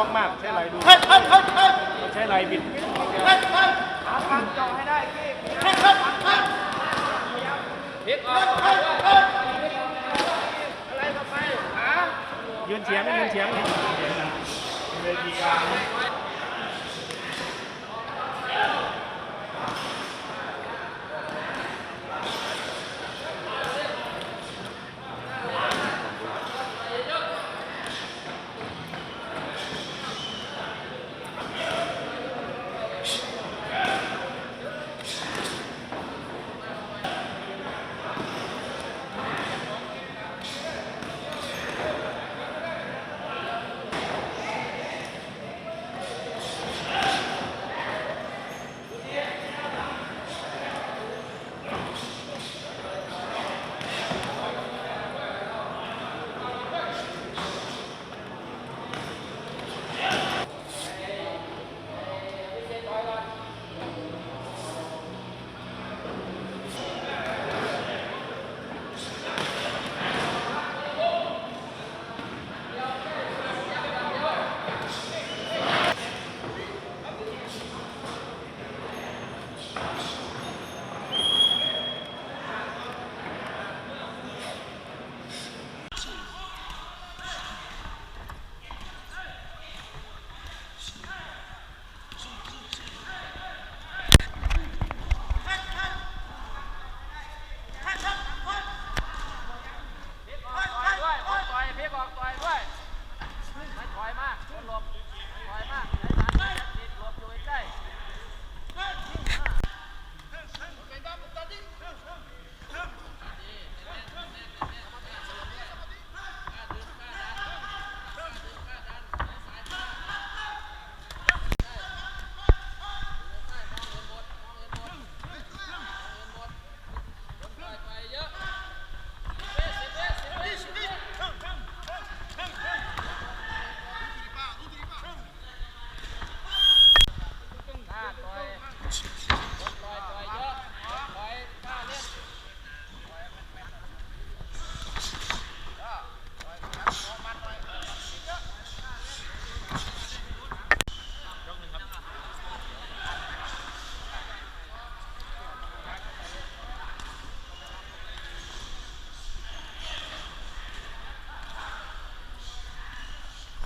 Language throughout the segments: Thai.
ท้องมากใช้ไหลดูเฮ้ยเฮ้ยเฮ้ยเฮ้ยใช้ไหลบิดเฮ้ยเฮ้ยหาฟังจอให้ได้พี่เฮ้ยเฮ้ยเฮ้ยพลิกออกเฮ้ยเฮ้ยอะไรต่อไปหายืนเฉียงยืนเฉียงเวทีกลา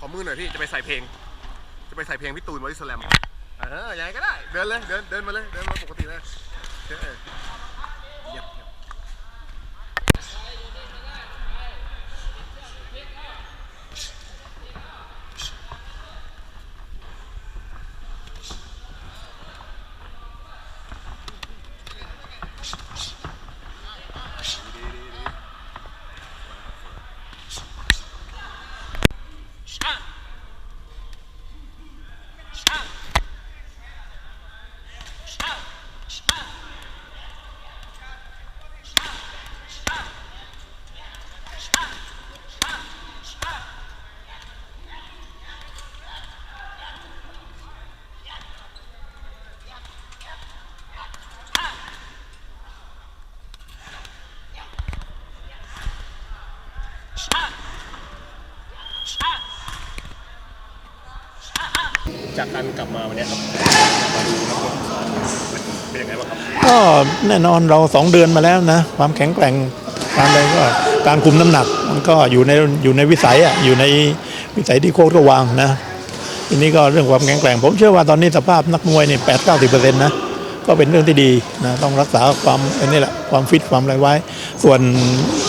อมือหน่อยพี่ จะไปใส่เพลง จะไปใส่เพลงพี่ตูนบอดี้สแลม เออยังไงก็ได้ เดินเลย เดิน เดินมาเลย เดินมาปกติเลยเออเงียบเงียบดีดีดี จากการกลับมาวันนี้ครับมาดูนักบอลเป็นยังไงบ้างครับก็แน่นอนเราสองเดือนมาแล้วนะ ความแข็งแกร่งการอะไรก็การคุมน้ำหนักมันก็อยู่ในอยู่ในวิสัยอะอยู่ในวิสัยที่โค้ชก็วางนะทีนี้ก็เรื่องความแข็งแกร่ง ผมเชื่อว่าตอนนี้สภาพนักมวยนี่แปดเก้าสิบเปอร์เซ็นต์นะก็เป็นเรื่องที่ดีนะต้องรักษาความอันนี้แหละความฟิตความอะไรไว้ ส่วน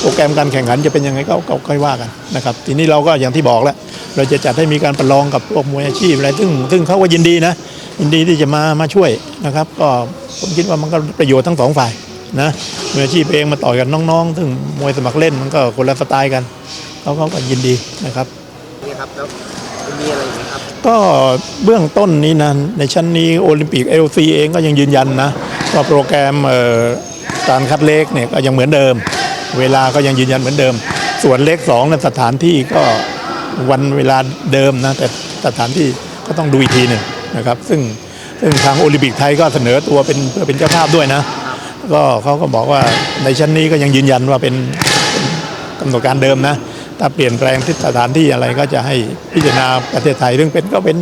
โปรแกรมการแข่งขันจะเป็นยังไงก็ก็ค่อยว่ากันนะครับ ทีนี้เราก็อย่างที่บอกแล้ว เราจะจัดให้มีการประลองกับพวกมวยอาชีพอะไรซึ่งซึ่งเขาก็ยินดีนะยินดีที่จะมามาช่วยนะครับ ก็ผมคิดว่ามันก็ประโยชน์ทั้งสองฝ่ายนะมืออาชีพเองมาต่อยกันน้องๆ ซึ่งมวยสมัครเล่นมันก็คนละสไตล์กันเขาเขาก็ยินดีนะครับนี่ครับแล้วมีอะไรอีกไหมครับก็เบื้องต้นนี้นะในชั้นนี้โอลิมปิกเอลซีเองก็ยังยืนยันนะว่าโปรแกรมเอ่อการคัดเล็กเนี่ยก็ยังเหมือนเดิม เวลาก็ยังยืนยันเหมือนเดิม ส่วนเล็กสองนั้นสถานที่ก็ วันเวลาเดิมนะแต่สถานที่ก็ต้องดูอีกทีหนึ่งนะครับ ซึ่งซึ่งทางโอลิมปิกไทยก็เสนอตัวเป็นเพื่อเป็นเจ้าภาพด้วยนะ ก็เขาก็บอกว่าในชั้นนี้ก็ยังยืนยันว่าเป็นกำหนดการเดิมนะ ถ้าเปลี่ยนแปลงที่สถานที่อะไรก็จะให้พิจารณาประเทศไทยเรื่องเป็นก็เป็น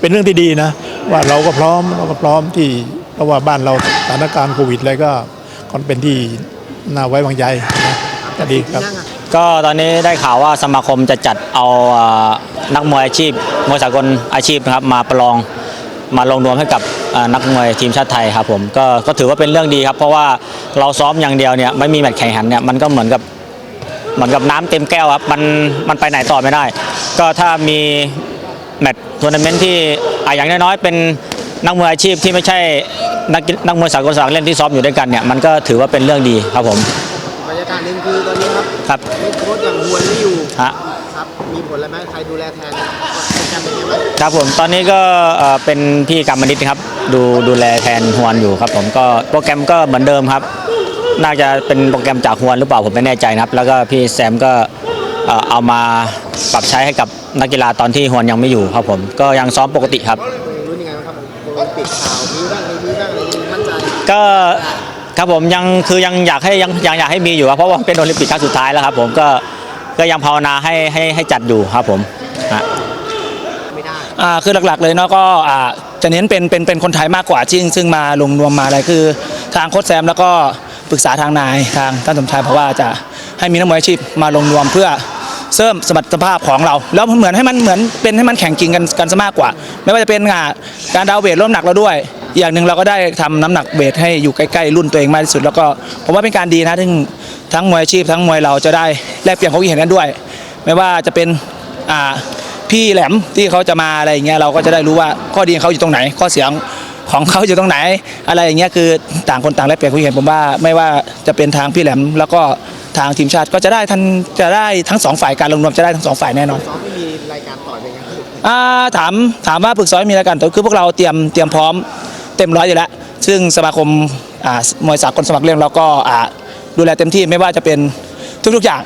เป็นเรื่องที่ดีนะ ว่าเราก็พร้อมเราก็พร้อมที่เพราะว่าบ้านเราสถานการณ์โควิดอะไรก็คนเป็นที่น่าไว้วางใจนะก็ดีครับ ก็ตอนนี้ได้ข่าวว่าสมาคมจะจัดเอานักมวยอาชีพมวยสากลอาชีพนะครับมาประลองมาลงนวมให้กับนักมวยทีมชาติไทยครับผมก็ก็ถือว่าเป็นเรื่องดีครับ เพราะว่าเราซ้อมอย่างเดียวเนี่ยไม่มีแมตช์แข่งขันเนี่ยมันก็เหมือนกับเหมือนกับน้ำเต็มแก้วครับมันมันไปไหนต่อไม่ได้ ก็ถ้ามีแมตช์ทัวร์นาเมนต์ที่อะอย่างน้อยๆเป็นนักมวยอาชีพที่ไม่ใช่นักนักมวยสากลสมัครเล่นที่ซ้อมอยู่ด้วยกันเนี่ยมันก็ถือว่าเป็นเรื่องดีครับผม บรรยากาศหนึ่งคือตอนนี้ครับครับเฮดโค้ชอย่างฮวนไม่อยู่ฮะครับมีผลอะไรไหมใครดูแลแทนโปรแกรมเป็นยังไงบ้างครับผมตอนนี้ก็เอ่อเป็นพี่กรรมนิตครับ ดูดูแลแทนฮวนอยู่ครับ ผมก็โปรแกรมก็เหมือนเดิมครับ น่าจะเป็นโปรแกรมจากฮวนหรือเปล่าผมไม่แน่ใจนะครับ แล้วก็พี่แซมก็เอ่อเอามาปรับใช้ให้กับนักกีฬาตอนที่ฮวนยังไม่อยู่ครับผมก็ยังซ้อมปกติครับรู้ยังไงบ้างครับโอลิมปิกข่าวมีบ้างไม่มีบ้างอะไรยังมั่นใจก็ ครับผมยังคือยังอยากให้ยังยังอยากให้มีอยู่ครับเพราะว่าเป็นโอลิมปิกครั้งสุดท้ายแล้วครับ ผมก็ก็ยังภาวนาให้ให้ให้จัดอยู่ครับผมฮะ อ่าคือหลักๆเลยเนาะก็อ่าจะเน้นเป็นเป็นเป็นคนไทยมากกว่าที่ซึ่งมาลงรวมมาอะไรคือ ทางโค้ชแซมแล้วก็ปรึกษาทางนายทางท่านสมชายเพราะว่าจะให้มีนักมวยอาชีพมาลงรวมเพื่อเสริมสมรรถภาพของเรา แล้วเหมือนให้มันเหมือนเป็นให้มันแข่งจริงกันกันซะมากกว่า ไม่ว่าจะเป็นอ่าการดาวเวทร่วมหนักเราด้วย อีกอย่างหนึ่งเราก็ได้ทำน้ำหนักเวทให้อยู่ใกล้ๆรุ่นตัวเองมากที่สุด แล้วก็ผมว่าเป็นการดีนะทั้งทั้งมวยอาชีพทั้งมวยเราจะได้แลกเปลี่ยนความคิดเห็นกันด้วย ไม่ว่าจะเป็นอ่าพี่แหลมที่เขาจะมาอะไรอย่างเงี้ยเราก็จะได้รู้ว่าข้อดีของเขาอยู่ตรงไหน ข้อเสียของเขาอยู่ตรงไหน อะไรอย่างเงี้ยคือต่างคนต่างแลกเปลี่ยนความคิดเห็นผมว่าไม่ว่าจะเป็นทางพี่แหลมแล้วก็ทางทีมชาติก็จะได้ทันจะได้ทั้งสองฝ่ายการลงนวมจะได้ทั้งสองฝ่ายแน่นอนซ้อมไม่มีรายการต่อยเป็นไงครับอ่าถามถามว่าปรึกษามีอะไรกันแต่คือพวกเราเตรียมเตรียมพร้อม เต็มร้อยอยู่แล้ว ซึ่งสมาคมมวยสากลสมัครเล่นเราก็ดูแลเต็มที่ไม่ว่าจะเป็นทุกๆอย่าง